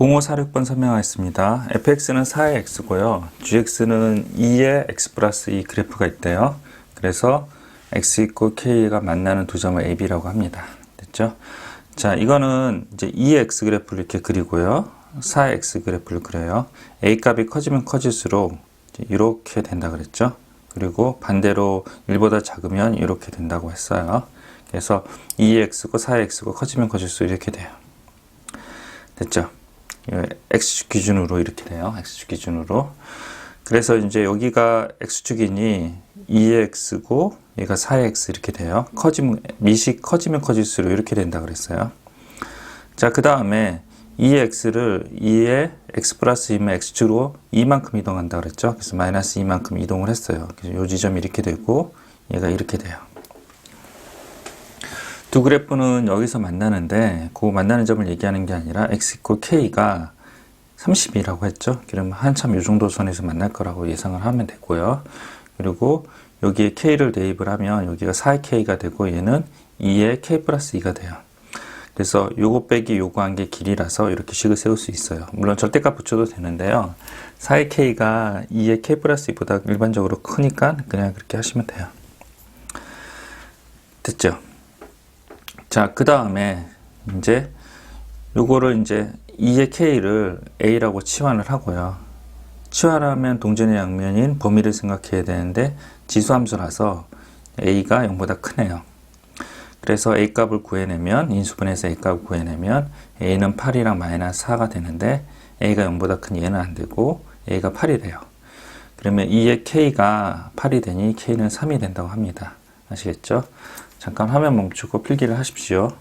0546번 설명하겠습니다. fx는 4의 x고요. gx는 2의 x 플러스 2 그래프가 있대요. 그래서 x 있고 k가 만나는 두 점을 ab라고 합니다. 됐죠? 자, 이거는 이제 2의 x 그래프를 이렇게 그리고요. 4의 x 그래프를 그려요. a 값이 커지면 커질수록 이렇게 된다 그랬죠? 그리고 반대로 1보다 작으면 이렇게 된다고 했어요. 그래서 2의 x고 4의 x고 커지면 커질수록 이렇게 돼요. 됐죠? 예, x축 기준으로 이렇게 돼요. x축 기준으로. 그래서 이제 여기가 x축이니 2x고 얘가 4x 이렇게 돼요. 커지면 밑이 커지면 커질수록 이렇게 된다 그랬어요. 자, 그 다음에 2x를 2에 x 플러스 2면 x축으로 2만큼 이동한다 그랬죠. 그래서 마이너스 2만큼 이동을 했어요. 그래서 이 지점이 이렇게 되고 얘가 이렇게 돼요. 두 그래프는 여기서 만나는데 그 만나는 점을 얘기하는 게 아니라 x 이고 k가 30이라고 했죠. 그러면 한참 이 정도 선에서 만날 거라고 예상을 하면 되고요. 그리고 여기에 k를 대입을 하면 여기가 4의 k가 되고 얘는 2의 k 플러스 2가 돼요. 그래서 요거 빼기 요거 한 게 길이라서 이렇게 식을 세울 수 있어요. 물론 절대값 붙여도 되는데요. 4의 k가 2의 k 플러스 2보다 일반적으로 크니까 그냥 그렇게 하시면 돼요. 됐죠? 자, 그 다음에 이제 요거를 이제 2의 k를 a라고 치환을 하고요. 치환하면 동전의 양면인 범위를 생각해야 되는데 지수함수라서 a가 0보다 크네요. 그래서 a 값을 구해내면 인수분해서 a 값을 구해내면 a는 8이랑 마이너스 4가 되는데 a가 0보다 큰 얘는 안 되고 a가 8이 돼요. 그러면 2의 k가 8이 되니 k는 3이 된다고 합니다. 아시겠죠? 잠깐 화면 멈추고 필기를 하십시오.